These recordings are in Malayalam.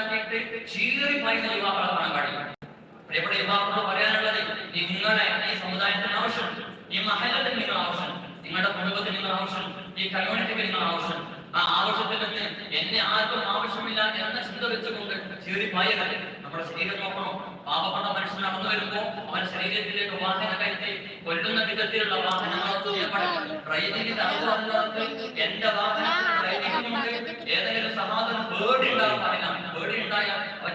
ഉണ്ടാക്കിയിട്ട് ചീറി പറയുന്ന യുവാക്കളെ കാണാൻ കഴിയും. എവിടെ യുവാക്കളോട് പറയാനുള്ളത് നിങ്ങളെ ഈ സമുദായത്തിന് ആവശ്യമുണ്ട്. ഈ മഹലത്തിന് നിങ്ങൾ ആവശ്യമുണ്ട്. നിങ്ങളുടെ കുടുംബത്തിന് നിങ്ങൾ ആവശ്യമുണ്ട്. ഈ കമ്മ്യൂണിറ്റിക്ക് നിങ്ങൾ ആവശ്യമുണ്ട്. ആ ആവശ്യത്തിൽ നിന്ന് എന്നെ ആർക്കും ആവശ്യമില്ല എന്ന ചിന്ത വെച്ചുകൊണ്ട് ചീറി ചീറിപ്പായരുത് നമ്മുടെ ശരീരം നോക്കണം? പാപപ്പെട്ട മനുഷ്യൻ നടന്നു വരുമ്പോ അവൻ ശരീരത്തിലേക്ക് വാഹനം കയറ്റി കൊല്ലുന്ന വിധത്തിലുള്ള അനുഭവങ്ങൾക്ക് എന്റെ വാഹനം ഏതെങ്കിലും സമാധാനം പേടി ഉണ്ടാകാൻ പാടില്ല പേടി ഉണ്ടായാൽ അവൻ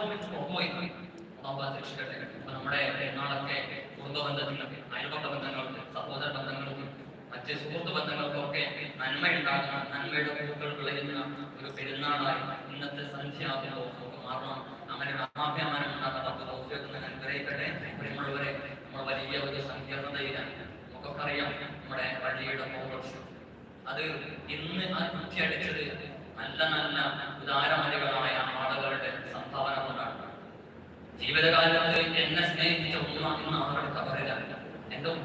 പ്ലാറ്റ്ഫോമിൽ പോയി അള്ളാഹു രക്ഷിക്കട്ടെ അപ്പൊ നമ്മുടെ പെരുന്നാളൊക്കെ കുടുംബ അയൽപക്ക ബന്ധങ്ങൾക്ക് സഹോദര ബന്ധങ്ങൾക്കും മറ്റ് സുഹൃത്ത് ബന്ധങ്ങൾക്കൊക്കെ നന്മ ഉണ്ടാകുന്ന നന്മയുടെ വിളയുന്ന ഒരു പെരുന്നാളായി ഇന്നത്തെ സന്ധ്യയാകുമ്പോൾ മാറണം അങ്ങനെ ആഭ്യാമാനം ഉണ്ടാകാത്ത ദൗത്യത്തിന് അനുഗ്രഹിക്കട്ടെ പ്രിയമുള്ളവരെ നമ്മൾ വലിയ ഒരു സങ്കീർണതയിലാണ് നമുക്കൊക്കെ നമ്മുടെ വഴിയുടെ കോൺഗ്രസ് അത് ഇന്ന് ആ കുറ്റിയടിച്ചത് നല്ല നല്ല ഉദാരമതികളായ ആളുകളുടെ സംഭാവന കൊണ്ടാണ് ജീവിതകാലത്ത് എന്നെ സ്നേഹിച്ച ഉമ്മ ഇന്ന് ആരുടെ കബറിലാണ്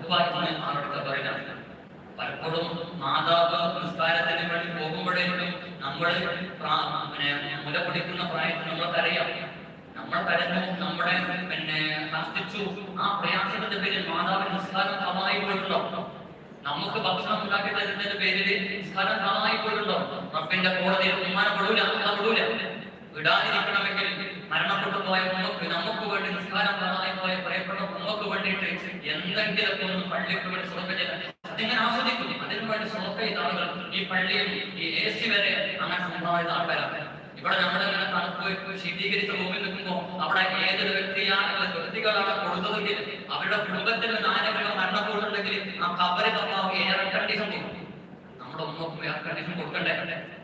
ഇന്ന് ആരുടെ കബറിലാണ് പലപ്പോഴും മാതാവ് നിസ്കാരത്തിന് വേണ്ടി പോകുമ്പോഴേക്കും നമ്മൾ പിന്നെ മുല പൊടിക്കുന്ന പ്രായത്തിൽ നമ്മൾ കരഞ്ഞു നമ്മുടെ പിന്നെ കഷ്ടിച്ചു. ആ പ്രയാസത്തിന്റെ പേരിൽ മാതാവിന് നിസ്കാരം കമായി പോയിട്ടുണ്ടോ? നമുക്ക് ഭക്ഷണം ഉണ്ടാക്കി തരുന്നതിന്റെ പേരിൽ നിസ്കാരം കമായി പോയിട്ടുണ്ടോ? റബ്ബിന്റെ കോടതിയിൽ ഉമ്മാനെ വിടൂല വിടാതിരിക്കണമെങ്കിൽ മരണപ്പെട്ടു പോയ ഉമ്മക്ക് നമുക്ക് വേണ്ടി നിസ്കാരം കാണാതെ പോയ പ്രിയപ്പെട്ട ഉമ്മക്ക് വേണ്ടിയിട്ട് എന്തെങ്കിലുമൊക്കെ ഒന്ന് പള്ളിക്ക് വേണ്ടി സുഖം അതിങ്ങനെ ആസ്വദിക്കുന്നു അതിനു വേണ്ടി സ്വർക്ക ചെയ്ത ആളുകൾ ഈ പള്ളിയിൽ ഈ എ സി വരെ അങ്ങനെ സംഭവം ചെയ്ത ആൾക്കാരാണ്. ഇവിടെ നമ്മളിങ്ങനെ തണുപ്പ് ശീതീകരിച്ച റൂമിൽ നിൽക്കുമ്പോൾ അവിടെ ഏതൊരു വ്യക്തിയാണ് വ്യക്തികളാണ് കൊടുത്തതെങ്കിൽ അവരുടെ കുടുംബത്തിൽ ആരെങ്കിലും മരണപ്പെടുന്നുണ്ടെങ്കിൽ ആ കബറി തപ്പാവ് എയർ കണ്ടീഷൻ കൊടുക്കും. നമ്മുടെ ഉമ്മക്കും എയർ കണ്ടീഷൻ കൊടുക്കണ്ടേ?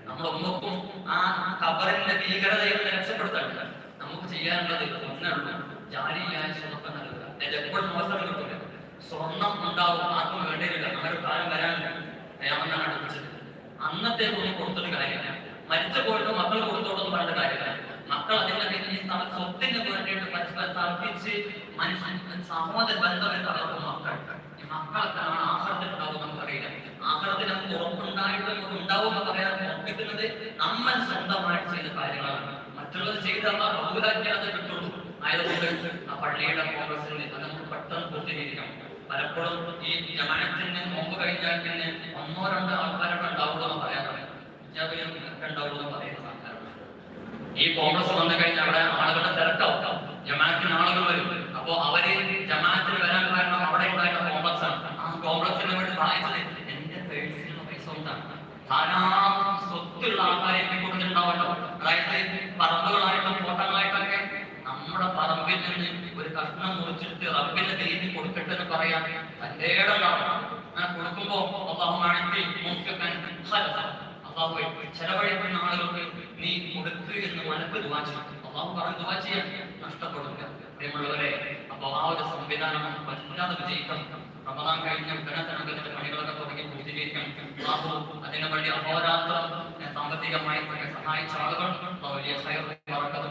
നമ്മുടെ ഉമ്മക്കും ആ കബറിന്റെ ഭീകരതയിൽ രക്ഷപ്പെടുത്തണ്ട നമുക്ക് ചെയ്യാനുള്ളത് ഒന്നേ ഉള്ളൂ. ജാലിയായ സ്വർണം നൽകുക അതായത് എപ്പോഴും കിട്ടില്ല സ്വർണം ഉണ്ടാവും. ആർക്കും വേണ്ടിയില്ല നമ്മുടെ കാലം വരാനില്ല അയാളെന്നാണ് അടുപ്പിച്ചത് അന്നത്തെ ഒന്നും കൊടുത്തൊരു കാര്യമില്ല. മരിച്ചു പോയിട്ട് മക്കൾ കൊടുത്തോടൊന്നും പറഞ്ഞ കാര്യമില്ല. മക്കൾ പിന്നിൽ ഈ സ്വത്തിന് വേണ്ടിയിട്ട് പരസ്പരം തർപ്പിച്ച് മനുഷ്യൻ സഹോദര ബന്ധം തകർക്കും മക്കൾ. ഈ ആഹ്ലത്തിൽ ഉണ്ടാവും നമുക്കറിയില്ല ആഹ്ലത്തിൽ നമുക്ക് ഉറപ്പുണ്ടായിട്ട് ഉണ്ടാവും എന്ന് പറയാൻ ഉറപ്പിക്കുന്നത് നമ്മൾ സ്വന്തമായിട്ട് ചെയ്ത കാര്യങ്ങളാണ്. മറ്റുള്ളത് അത് കിട്ടുള്ളൂ. ആയതുകൊണ്ട് ആ പള്ളിയുടെ കോൺഗ്രസിൽ അത് നമുക്ക് പെട്ടെന്ന് പൂർത്തീകരിക്കാം. പലപ്പോഴും ഈ ജമാനത്തിന് നോമ്പ് കഴിഞ്ഞാൽ പിന്നെ ഒന്നോ രണ്ടോ ആൾക്കാരൊക്കെ ഉണ്ടാവുള്ളൂ എന്ന് പറയാറുണ്ട് ഒക്കെ ഉണ്ടാവുള്ളൂ എന്ന് പറയുന്ന ആൾക്കാരുണ്ട്. ഈ കോൺഗ്രസ് വന്നു കഴിഞ്ഞാൽ അവിടെ ആളുകളുടെ തിരക്കാവും. ജമാഅത്തിന് ആളുകൾ വരും. അപ്പോ അവർ ജമാനത്തിന് വരാൻ കാരണം അവിടെ ഉണ്ടായിരുന്ന കോംപ്ലക്സ് ആണ്. ആ കോംപ്ലക്സിന് വേണ്ടി സഹായിച്ചത് എന്റെ പേഴ്സിനുള്ള പൈസ കൊണ്ടാണ് ധാരാളം സ്വത്തുള്ള ആൾക്കാരെ എത്തിക്കൊണ്ടിട്ടുണ്ടാവല്ലോ അതായത് പറമ്പുകളായിട്ടും നമ്മുടെ നിന്ന് ഒരു കഷ്ണം മുറിച്ചിട്ട് റബ്ബിന്റെ തീരി കൊടുക്കട്ടെ എന്ന് പറയാൻ തന്റെ ഞാൻ കൊടുക്കുമ്പോ അള്ളാഹുമാണെങ്കിൽ അള്ളാഹു ചെലവഴിക്കുന്ന ആളുകൾക്ക് നീ കൊടുക്ക് എന്ന് മനക്ക് ദുവാ അള്ളാഹു പറഞ്ഞ് ദുവാ ചെയ്യാൻ നഷ്ടപ്പെടുക പ്രിയമുള്ളവരെ അപ്പൊ ആ ഒരു സംവിധാനം വല്ലാതെ വിജയിക്കണം. റമദാൻ കഴിഞ്ഞ ഉടനത്തിനകത്തിന്റെ പണികളൊക്കെ തുടങ്ങി പൂർത്തീകരിക്കണം അള്ളാഹു അതിനു വേണ്ടി അഹോരാത്രം സാമ്പത്തികമായി സഹായിച്ച ആളുകൾ വലിയ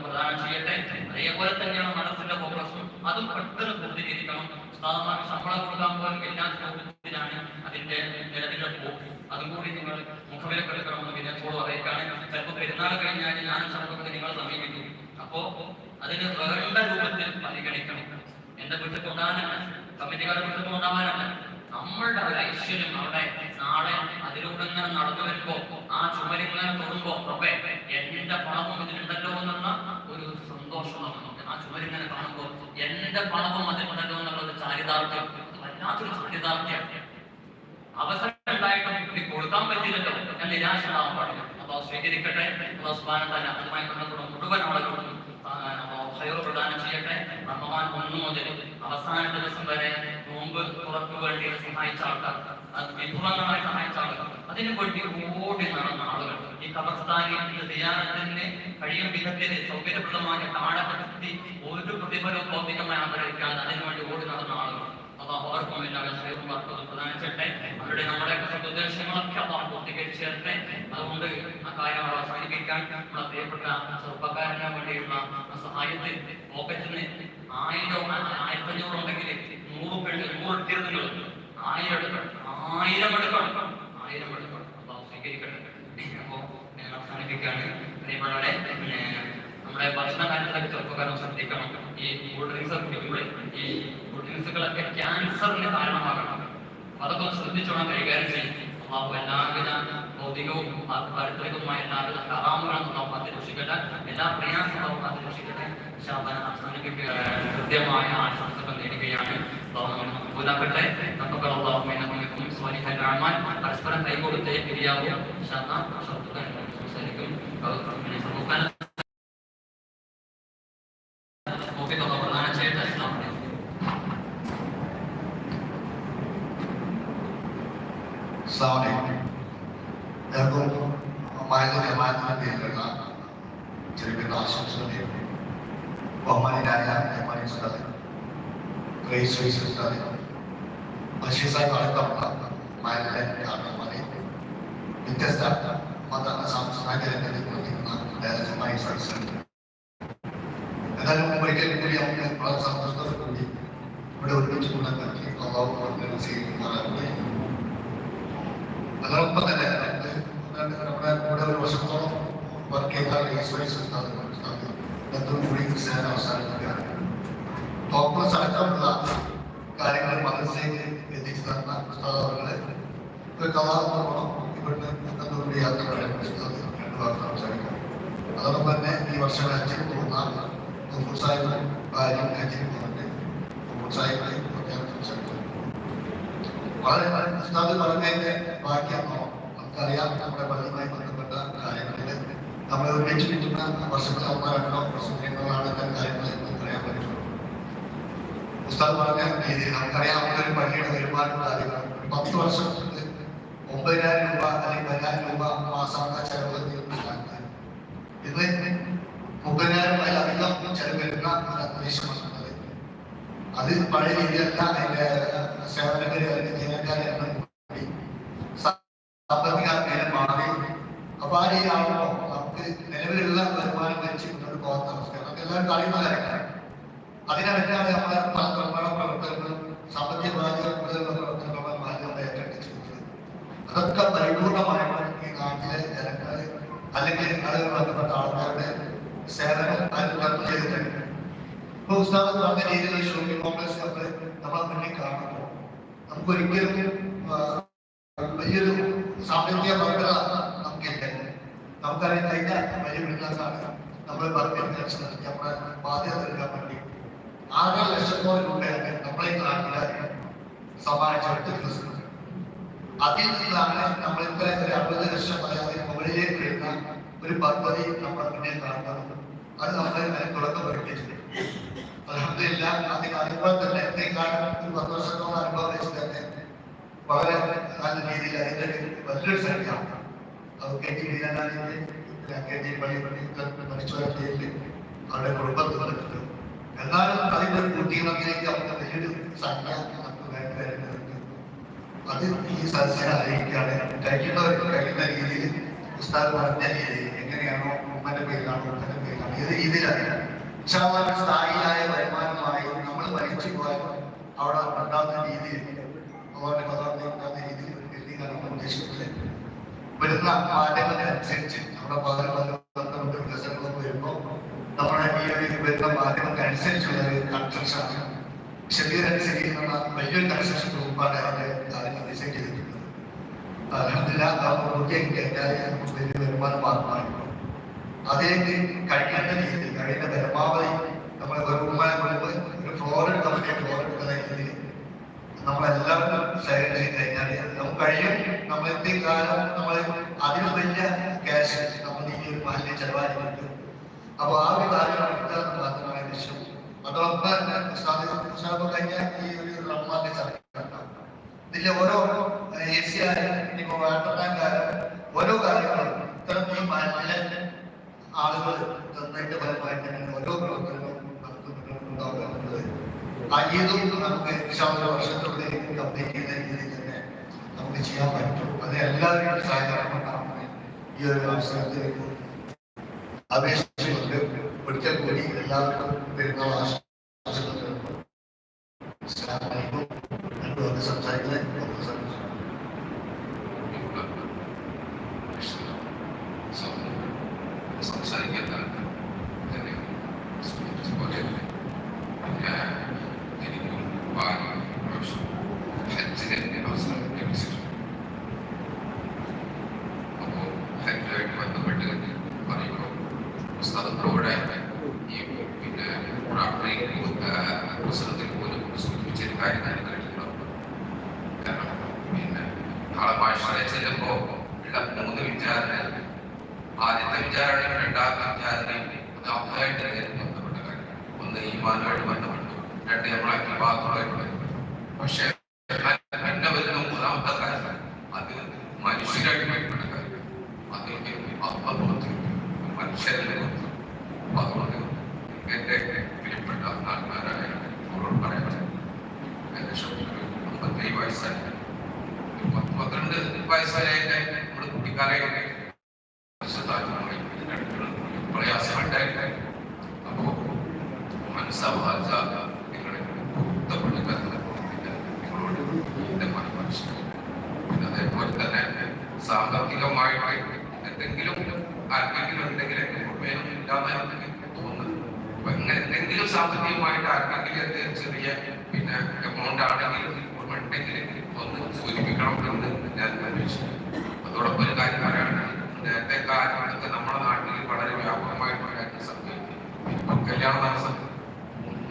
പ്രദാനം ചെയ്യട്ടെ. അതേപോലെ തന്നെയാണ് മനസ്സിന്റെ ഫോക്കസും അതും പെട്ടെന്ന് പൂർത്തീകരിക്കണം. സാധാരണ ശമ്പളം കൊടുക്കാൻ പോലും എല്ലാ രൂപത്തിലാണ് അതിന്റെ നിലവിലെ പോക്ക് അതും കൂടി നിങ്ങൾ മുഖവിലക്ക് എടുക്കണമെന്ന് വിനയത്തോട് അറിയിക്കാണ് ചിലപ്പോൾ പെരുന്നാൾ കഴിഞ്ഞാൽ ഞാൻ ചിലപ്പോൾ നിങ്ങൾ സമീപിക്കും. അപ്പോ അതിന് വേണ്ട രൂപത്തിൽ പരിഗണിക്കണം. എന്റെ വീട്ടിൽ കൊണ്ടാകാനല്ല കമ്മിറ്റിക്കാരുടെ വീട്ടിൽ കൊണ്ടാവാനല്ല നമ്മളുടെ ഒരു ഐശ്വര്യം അവിടെ നാളെ അതിലൂടെ ഇങ്ങനെ നടന്നു വരുമ്പോ ആ ചുമരിങ്ങനെ തൊടുമ്പോ അപ്പേ എന്റെ പണവും ഇതിലുണ്ടല്ലോ എന്നുള്ള ഒരു സന്തോഷം. നമുക്ക് കാണുമ്പോൾ എന്റെ പണവും അതിലുണ്ടല്ലോ എന്നുള്ള ഒരു ചാരിതാർത്ഥ്യം വല്ലാത്തൊരു ചാരിതാർത്ഥ്യം. അവസരം ഉണ്ടായിട്ടും ഇനി കൊടുക്കാൻ പറ്റില്ലല്ലോ. ഞാൻ നിരാശനാവാൻ പാടില്ല. അപ്പൊ സ്വീകരിക്കട്ടെ. അപ്പൊ സ്മാനം തന്നെ അതുമായി ബന്ധപ്പെട്ട മുഴുവൻ ആളുകളും പ്രദാനം ചെയ്യട്ടെ. റമദാൻ ഒന്ന് മുതൽ അവസാന ദിവസം വരെ നോമ്പ് തുറക്കു വേണ്ടി സഹായിച്ച ആൾക്കാർ അത് വിഭവങ്ങളായി സഹായിച്ച ആളുകൾ. അതിനു വേണ്ടി ഓടി നടന്ന ആളുകൾ. ഈ കബർസ്ഥാനിൽ ചെയ്യാനത്തിന് കഴിയും വിധത്തിൽ സൗകര്യപ്രദമായ താഴെപ്പെടുത്തി ഒരു പ്രതിഫലവും ഭൗതികമായി ആഗ്രഹിക്കാതെ അതിനുവേണ്ടി ഓടി നടന്ന ആളുകൾ. അള്ളാഹു അവർക്കും എല്ലാവരും സൈറും വർക്കും പ്രദാനം അവരുടെ നമ്മുടെ ഉദ്ദേശങ്ങളൊക്കെ അള്ളാഹു പൂർത്തീകരിച്ച് തരട്ടെ അതുകൊണ്ട് ആ കാര്യം അവിടെ അവസാനിപ്പിക്കാൻ നമ്മുടെ പ്രിയപ്പെട്ട ചെറുപ്പക്കാരന് വേണ്ടിയുള്ള സഹായത്തിൽ പോക്കറ്റിന് ആയിരം ആയിരത്തി അഞ്ഞൂറ് ഉണ്ടെങ്കിൽ നൂറ് പെണ്ണ് നൂറ് ഇട്ടിരുന്നുകൾ ആയിരം എടുക്കണം. നമ്മുടെ ഭക്ഷണ കാര്യത്തിലൊക്കെ ചെറുപ്പക്കാരും ശ്രദ്ധിക്കണം ഈ കൂൾ ഡ്രിങ്ക്സ് ഒക്കെ കുടിക്കുമ്പോൾ ഈ കൂൾ ഡ്രിങ്ക്സുകളൊക്കെ ക്യാൻസറിന് കാരണമാകണം അപ്പൊ അതൊക്കെ ഒന്ന് ശ്രദ്ധിച്ചോണം കൈകാര്യം ചെയ്യും അള്ളാഹു എല്ലാവിധ ഭൗതികവും അടുത്തേക്കുമായ എല്ലാവിധ ഹറാമുകളും നമ്മൾ കാത്തി രക്ഷിക്കട്ടെ എല്ലാ പ്രയാസങ്ങളും കാത്തി രക്ഷിക്കട്ടെ ശാപന അവസാനിപ്പിക്കുക കൃത്യമായ ആശംസകൾ നേടുകയാണ് അള്ളാഹു നമ്മെ മക്ബൂലാക്കട്ടെ നമുക്ക് അള്ളാഹു എന്നെ സ്വാലിഹ റഹ്മാൻ പരസ്പരം കൈകൊടുത്തേ പിരിയാവൂ ശാന്ത ശബ്ദങ്ങൾ സംസാരിക്കും അസ്സാമലൈക്കും എല്ലാവർക്കും മായത ജമാഅത്തിന്റെ പേരിലുള്ള ചെറിയ ആശംസകൾ നേരുന്നു ബഹുമാനായ ജമാനി ഉസ്താദ് ഗ്രേസ് വൈസ് ഉസ്താദ് ബഷീർ സാഹിബ് അടക്കമുള്ള മായതിലെ കാരണന്മാരെ വ്യത്യസ്ത മത സാംസ്കാരിക രംഗത്ത് പ്രവർത്തിക്കുന്ന ദേവസ്വമായി സദസ്സുണ്ട് എന്നാലും ഒരിക്കൽ കൂടി നമുക്ക് വളരെ സന്തോഷത്തോടെ കൂടി ഇവിടെ ഒരുമിച്ച് കൂടാൻ പറ്റി അള്ളാഹു അവരുടെ സ്വീകരിക്കുമാറാകട്ടെ അതോടൊപ്പം തന്നെ നമ്മുടെ കൂടെ ഒരു വർഷത്തോളം വർക്ക് ചെയ്താൽ ഈശ്വരീസ് ബന്ധവും കൂടി സേന അവസാനിക്കുകയാണ് കോൺഗ്രസ് അടക്കമുള്ള കാര്യങ്ങൾ മതത്തിലേക്ക് എത്തിച്ചു തന്ന പുസ്തകങ്ങളെ ഒരു കഥാപാത്രമാണ് ഇവിടുന്ന് ബന്ധവും യാത്ര പുസ്തകത്തിൽ രണ്ട് വാർത്ത സംസാരിക്കാം അതോടൊപ്പം തന്നെ ഈ വർഷം ഹജ്ജിൽ പോകുന്ന മുഹമ്മദ് സാഹിബ് ഭാര്യ ഹജ്ജിൽ പോകുന്നുണ്ട്. മുഹമ്മദ് സാഹിബിനെ പ്രത്യേകം സംസാരിക്കുന്നു വളരെ ഉസ്താദ് പറഞ്ഞതിന്റെ ബാക്കിയാണോ നമുക്കറിയാം. നമ്മുടെ പള്ളിയുമായി ബന്ധപ്പെട്ട കാര്യങ്ങളിൽ നമ്മൾ ഒരുമിച്ച് കിട്ടുന്ന വർഷത്തിൽ ഒന്നോ രണ്ടോ പ്രസംഗങ്ങളാണ് ഇത്തരം കാര്യങ്ങൾ എന്ന് പറയാൻ പറ്റുള്ളൂ. ഉസ്താദ് പറഞ്ഞ രീതി നമുക്കറിയാം. നമ്മുടെ ഒരു പള്ളിയുടെ വരുമാനം കാര്യങ്ങൾ പത്ത് വർഷം ഒമ്പതിനായിരം രൂപ അല്ലെങ്കിൽ പതിനായിരം രൂപ മാസം ചെലവ് ഇന്ന് മുപ്പതിനായിരം അതിലധികം ചെലവ് വരുന്ന ഒരു അന്തരീക്ഷമാണ്. ഉള്ളത്. അത് പഴയ രീതിയല്ല അതിന്റെ സേവനക്കാരി അതിന്റെ ജീവനക്കാരി എണ്ണം കൂടി സാമ്പത്തിക മേലെ മാറി അപ്പൊ ആ രീതി ആവുമ്പോൾ നമുക്ക് നിലവിലുള്ള വരുമാനം വെച്ച് മുന്നോട്ട് പോകാത്ത അവസ്ഥ നമുക്ക് എല്ലാവരും അറിയുന്ന കാര്യങ്ങളാണ് അതിനെ പറ്റിയാണ് നമ്മളെ പല നിർമ്മാണ പ്രവർത്തനങ്ങളും സാമ്പത്തിക ബാധ്യത കൂടുതലുള്ള പ്രവർത്തനങ്ങളും നമ്മൾ ഏറ്റെടുത്തിട്ടുള്ളത് അതൊക്കെ പരിപൂർണമായിട്ട് ഈ നാട്ടിലെ ജനങ്ങൾ അല്ലെങ്കിൽ അതുമായി ബന്ധപ്പെട്ട ആൾക്കാരുടെ സേവനം അതിൽ റദ്ദ് ചെയ്തിട്ടുണ്ട് ഇപ്പൊ രീതിയിൽ ഷോപ്പിംഗ് കോംപ്ലക്സ് നമ്മൾ നമ്മളെ മുന്നിൽ കാണുമ്പോൾ നമുക്ക് ഒരിക്കലും ആ, വലിയൊരു സാമ്പത്തിക ഭദ്രത നമുക്കില്ല. നമുക്കറിയാം കഴിഞ്ഞ വലിയ ബിസിനസ്സാണ് നമ്മൾ നടത്തി നമ്മുടെ ബാധ്യത തീർക്കാൻ വേണ്ടി. ആറ് ലക്ഷത്തോളം രൂപയാണ് നമ്മളെ നാട്ടിലെ സമ്മാനിച്ചെടുത്ത് ദിവസം. അതിൽ നിന്നാണ് ഇത്ര ഒരു അറുപത് ലക്ഷം അല്ലെങ്കിൽ മുകളിലേക്ക് വരുന്ന ഒരു പദ്ധതി നമ്മുടെ മുന്നിൽ കാണുന്നത്. അത് നമ്മളെ അതിന് തുടക്കം പഠിപ്പിച്ചിട്ടുണ്ട് അലഹമില്ല അതിന് അതുപോലെ തന്നെ ഇത്രയും ഒരു പത്ത് വർഷത്തോളം അനുഭവം തന്നെ വളരെ നല്ല രീതിയിൽ അതിന്റെ വലിയൊരു സംഖ്യ അത് കെ ടി വീരാനാഥിന്റെ കെ ടി പള്ളി പേരിൽ അവരുടെ കുടുംബത്തിൽ വന്നിട്ടുണ്ട്. എന്നാലും അതിന്റെ കുട്ടികളിലേക്ക് അവർക്ക് വലിയൊരു സംഖ്യ നമുക്ക് വേണ്ടി വരുന്നുണ്ട്. അത് ഈ സദസ്സിനെ അറിയിക്കുകയാണ് കഴിക്കുന്നവർക്ക് കഴിക്കുന്ന രീതിയിൽ ഉസ്താദ് പറഞ്ഞ രീതിയിൽ എങ്ങനെയാണോ ഉമ്മന്റെ പേരിലാണോ ഉമ്മന്റെ പേരിലാണോ ഏത് രീതിയിലാണ് സ്ഥായിയായ വരുമാനമായി നമ്മൾ മരിച്ചു പോയാൽ അവിടെ ഉണ്ടാകുന്ന രീതിയിൽ ഭഗവാന്റെ പദാർത്ഥം ഉണ്ടാകുന്ന രീതിയിൽ ഒരു ബിൽഡിംഗാണ് ഉദ്ദേശിക്കുന്നത്. വരുന്ന മാറ്റങ്ങൾക്കനുസരിച്ച് നമ്മുടെ പകരം വികസനങ്ങളും വരുമ്പോൾ നമ്മുടെ ഈ ഒരു വരുന്ന മാറ്റങ്ങൾക്ക് അനുസരിച്ചുള്ള ഒരു കൺസ്ട്രക്ഷൻ ശരീരനുസരിക്കുന്ന വലിയൊരു കൺസ്ട്രക്ഷൻ ഗ്രൂപ്പാണ് അതിന്റെ കാര്യങ്ങൾ ഡിസൈൻ ചെയ്തിട്ടുള്ളത്. അലഹമില്ല പൂർത്തിയാക്കി കഴിഞ്ഞാൽ നമുക്ക് വലിയ വരുമാനം മാത്രമായി അതിലേക്ക് കഴിയുന്ന രീതിയിൽ കഴിയുന്ന പരമാവധി നമ്മൾ വെറുതെ മുൻപ് ഒരു ഫ്ലോർ എടുക്കാൻ ഫ്ലോർ എടുക്കുന്ന രീതിയിൽ നമ്മളെല്ലാവരും സൈഡ് ചെയ്ത് കഴിഞ്ഞാൽ നമുക്ക് കഴിയും. നമ്മൾ എത്തി കാലം നമ്മൾ അതിന് വലിയ ക്യാഷ് നമ്മൾ ഈ ഒരു മാലിന്യ ചെലവാക്കിയിട്ടുണ്ട്. അപ്പൊ ആ ഒരു കാര്യം എടുക്കാൻ മാത്രമാണ് ലക്ഷ്യം. അതോടൊപ്പം കഴിഞ്ഞ ഈ ഒരു റമ്മാന്റെ ചടങ്ങുണ്ടാവും ഇതിലെ ഓരോ ആയാലും ഇനിയിപ്പോ വാട്ടർ ടാങ്ക് ഓരോ കാര്യങ്ങളും ഇത്തരം ഈ മാലിന്യ ആളുകൾ തന്നതിന്റെ ഫലമായിട്ട് ഓരോ പ്രവർത്തനങ്ങളും നടത്തുന്നുണ്ടാവുക എന്നുള്ളത്. ഏതും നമുക്ക് വിശാല വർഷത്തോടെ കംപ്ലീറ്റ് ചെയ്ത രീതിയിൽ തന്നെ നമുക്ക് ചെയ്യാൻ പറ്റും. അത് എല്ലാവരും സഹകരണം കൊണ്ടാണ് ഈ ഒരു അവസരത്തിലേക്ക്. അപേക്ഷിച്ചുകൊണ്ട് ഒരിക്കൽ കൂടി എല്ലാവർക്കും പെരുന്നാൾ ആശംസകൾ partnership വേണം ഇല്ലാന്ന് തോന്നുന്നത് അപ്പൊ ഇങ്ങനെ എന്തെങ്കിലും സാമ്പത്തികമായിട്ട് ആർക്കെങ്കിലും എന്തെങ്കിലും ചെറിയ പിന്നെ എമൗണ്ട് ആണെങ്കിലും ഒന്ന് സൂചിപ്പിക്കണം എന്ന് ഞാൻ അന്വേഷിച്ചു അതോടൊപ്പം ഒരു കാര്യം പറയുകയാണെങ്കിൽ നേരത്തെ കാലത്തൊക്കെ നമ്മുടെ നാട്ടിൽ വളരെ വ്യാപകമായിട്ട് ഒരു കാര്യം സംഭവിക്കും ഇപ്പൊ കല്യാണ താമസം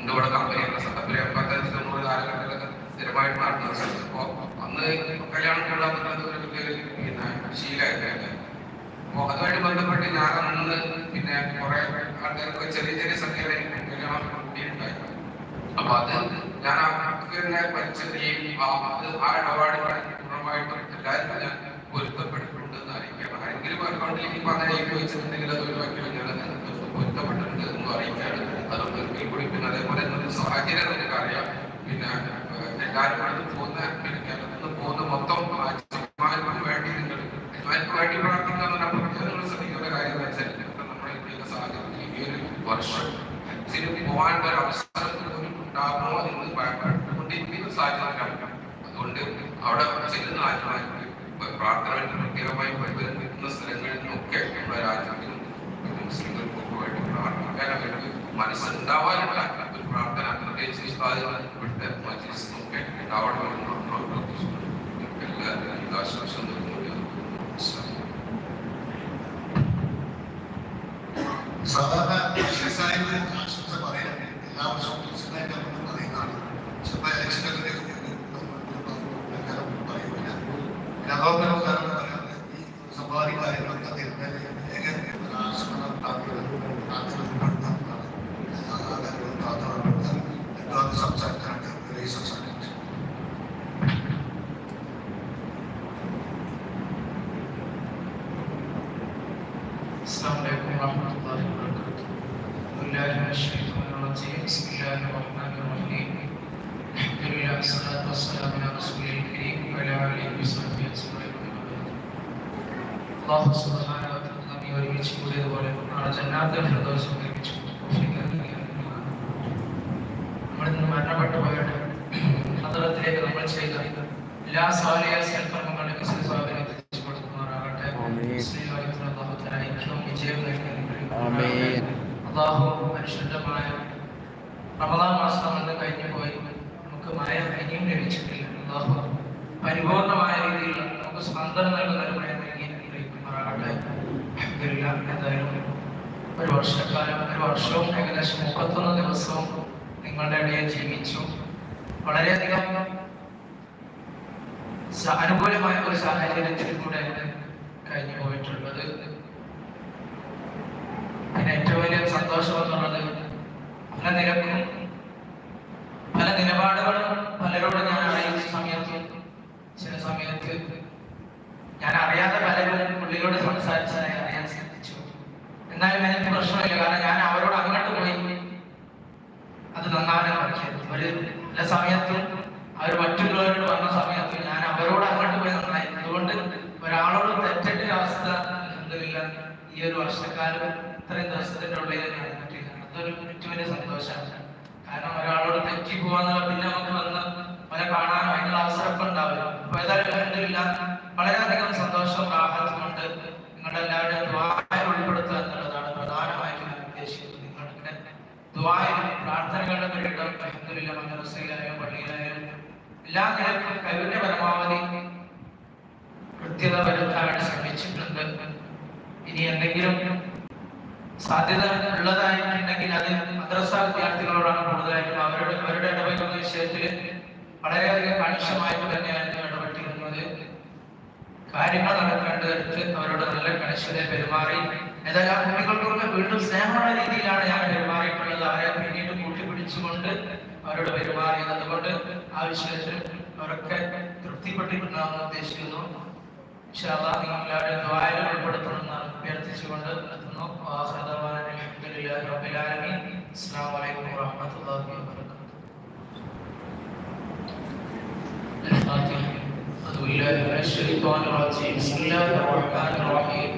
ഇവിടെ കമ്പനിയൊക്കെ കമ്പനി എൺപത്തഞ്ച് തൊണ്ണൂറ് കാലഘട്ടത്തിലൊക്കെ സ്ഥിരമായിട്ട് നടന്നത് അപ്പൊ അന്ന് കല്യാണം കൂടാന്നുള്ളത് ഒരു വലിയ പിന്നെ ശീലമായിട്ട് അതുമായിട്ട് ബന്ധപ്പെട്ട് ഞാൻ അന്ന് പിന്നെ കുറെ ആൾക്കാർക്ക് ചെറിയ ചെറിയ സംഖ്യകളെ അപ്പൊ അത് ഞാൻ ആ പരിചയം അത് ആ ഇടപാടുകൾ എല്ലാവരും ഞാൻ അറിയിക്കണം ആരെങ്കിലും അക്കൗണ്ടിലേക്ക് അങ്ങനെ എഴുതി വെച്ചിട്ടുണ്ടെങ്കിൽ അത് ഒഴിവാക്കി ഞാൻ പൊരുത്തപ്പെട്ടിട്ടുണ്ട് എന്ന് അറിയിക്കാണ് അതൊക്കെ കൂടി പിന്നെ അതേപോലെ സാഹചര്യം നമുക്ക് പിന്നെ എല്ലാവരും പോകുന്ന പോകുന്ന മൊത്തം ആത്മാവിന് വേണ്ടി നിങ്ങൾ ആത്മാവിന് വേണ്ടി പ്രാർത്ഥിക്കാൻ നിങ്ങൾ ശ്രദ്ധിക്കേണ്ട കാര്യം എന്ന് വെച്ചാൽ ഇപ്പൊ നമ്മുടെ ഇന്ത്യയിലെ സാഹചര്യത്തിൽ ഈ ഹജ്ജിന് പോകാനുള്ള ഒരു അവസരത്തിൽ പോലും ഭയപ്പെട്ടുകൊണ്ടിരിക്കുന്ന സാഹചര്യമാണ് അതുകൊണ്ട് അവിടെ ചെല്ലുന്ന ആത്മാർക്ക് പ്രാർത്ഥനകൾക്ക് പ്രത്യേകമായി വരുന്ന സ്ഥലങ്ങളിൽ നിന്നൊക്കെ നമ്മുടെ രാജ്യത്തിനും മുസ്ലിങ്ങൾക്കൊക്കെ വേണ്ടി പ്രാർത്ഥിക്കാൻ മനസ്സുണ്ടാവാനുള്ള السلام عليكم ورحمة الله وبركاته. بالله من الشيطان الرجيم بسم الله الرحمن الرحيم. الحمد لله والصلاة والسلام على رسوله الكريم وعلى آله وصحبه أجمعين أما بعد. അള്ളാഹു സുബ്ഹാനഹു വ തആല നമ്മെ ഒരുമിച്ച് കൂടിയതുപോലെ നാളെ ജന്നാത്തുൽ ഫിർദൗസിൽ ഒരുമിച്ച് തൗഫീഖ് നൽകി അനുഗ്രഹിക്കട്ടെ. നമ്മളിൽ നിന്ന് മരണപ്പെട്ടു പോയിട്ട് ഹദ്റത്തിലേക്ക് നമ്മൾ ചെയ്ത എല്ലാ സാലിയ സൽക്കർമ്മങ്ങളും മിസ്ലി സ്വാബിനെ എത്തിച്ചു കൊടുക്കുമാറാകട്ടെ അനുഗ്രഹിക്കുമാറാകട്ടെ. അള്ളാഹു പരിശുദ്ധമായ റമദാൻ മാസം നമ്മൾ കഴിഞ്ഞു പോയി നമുക്ക് മഴ ഇനിയും ലഭിച്ചിട്ടില്ല അള്ളാഹു പരിപൂർണമായ രീതിയിൽ നമുക്ക് സ്പന്ദനം നൽകുന്ന ഒരു മഴ നൽകി അനുഗ്രഹിക്കുമാറാകട്ടെ. എന്തായാലും ഒരു വർഷക്കാലം ഒരു വർഷവും ഏകദേശം മുപ്പത്തൊന്ന് ദിവസവും നിങ്ങളുടെ ഇടയിൽ ജീവിച്ചു വളരെയധികം അനുകൂലമായ ഒരു സാഹചര്യത്തിൽ കൂടെ കഴിഞ്ഞു പോയിട്ടുള്ളത് പിന്നെ ഏറ്റവും വലിയ സന്തോഷം എന്നുള്ളത് പല നിരക്കും പല നിലപാടുകളും പലരോട് ഞാൻ അറിയിച്ച സമയത്ത് ചില സമയത്ത് ഞാൻ അറിയാതെ പലരും പുള്ളിയോട് സംസാരിച്ചതായി അറിയാൻ ശ്രദ്ധിച്ചു എന്നാലും എനിക്ക് പ്രശ്നമില്ല കാരണം ഞാൻ അവരോട് അങ്ങോട്ട് പോയി. അത് നന്നാവനെ നോക്കിയത് ഒരു ചില സമയത്തും അവർ മറ്റുള്ളവരോട് വന്ന സമയത്ത് ഞാൻ അവരോട് അങ്ങോട്ട് പോയി നന്നായി. അതുകൊണ്ട് ഒരാളോട് തെറ്റേണ്ട അവസ്ഥ അൽഹംദുലില്ലാ ഈ ഒരു വർഷക്കാലം ഇത്രയും ഉള്ളിൽ ഞാൻ അതൊരു ഏറ്റവും സന്തോഷമാണ്. കാരണം ഒരാളോട് തെറ്റി പോവാന്ന് പിന്നെ നമുക്ക് വന്ന് പല കാണാനോ അതിനുള്ള അവസരമൊക്കെ ഉണ്ടാവില്ല. അപ്പൊ ഏതായാലും അൽഹംദുലില്ലാ വളരെയധികം സന്തോഷം റാഹത്തുമുണ്ട് നിങ്ങളുടെ എല്ലാവരുടെയും ദ്വാരം ഉൾപ്പെടുത്തുക എന്നുള്ളതാണ് പ്രധാനമായിട്ടും ഞാൻ ഉദ്ദേശിക്കുന്നത്. നിങ്ങളുടെ ദ്വാരം പ്രാർത്ഥനകളുടെ പേരിടം അൽഹംദുലില്ലാ മദ്രസയിലായാലും പള്ളിയിലായാലും എല്ലാ നിലക്കും കഴിവിന്റെ പരമാവധി കൃത്യത വരുത്താൻ ശ്രമിച്ചിട്ടുണ്ട്. ഇനി എന്തെങ്കിലും സാധ്യത ഉള്ളതായിട്ടുണ്ടെങ്കിൽ അത് മദ്രസ വിദ്യാർത്ഥികളോടാണ് കൂടുതലായിട്ടും അവരുടെ അവരുടെ ഇടപെടുന്ന വിഷയത്തിൽ വളരെയധികം കണിശമായിട്ട് തന്നെയായിരുന്നു ഇടപെട്ടിരുന്നത്. കാര്യങ്ങൾ നടക്കേണ്ടടുത്ത് അവരോട് നല്ല കണിശത പെരുമാറി. ഏതായാലും ആ കുട്ടികൾക്കൊക്കെ വീണ്ടും സ്നേഹമുള്ള രീതിയിലാണ് ഞാൻ പെരുമാറിയിട്ടുള്ളത്. അവരെ പിന്നീട് കൂട്ടിപ്പിടിച്ചുകൊണ്ട് അവരോട് പെരുമാറിയത്. അതുകൊണ്ട് ആ വിഷയത്തിൽ അവരൊക്കെ തൃപ്തിപ്പെട്ടിട്ടുണ്ടാകുമെന്ന് ഉദ്ദേശിക്കുന്നു. നിങ്ങളെല്ലാവരും ദ്വാരയിൽ ഉൾപ്പെടുത്തണമെന്ന് അഭ്യർത്ഥിച്ചുകൊണ്ട് നിർത്തുന്നു വാഹന അൽഹംദുലില്ലാഹി റബ്ബിൽ ആലമീൻ അസ്സലാമു അലൈക്കും വറഹ്മത്തുള്ളാഹി വബറകാതുഹു الفاتحة أعوذ بالله من الشيطان الرجيم بسم الله الرحمن الرحيم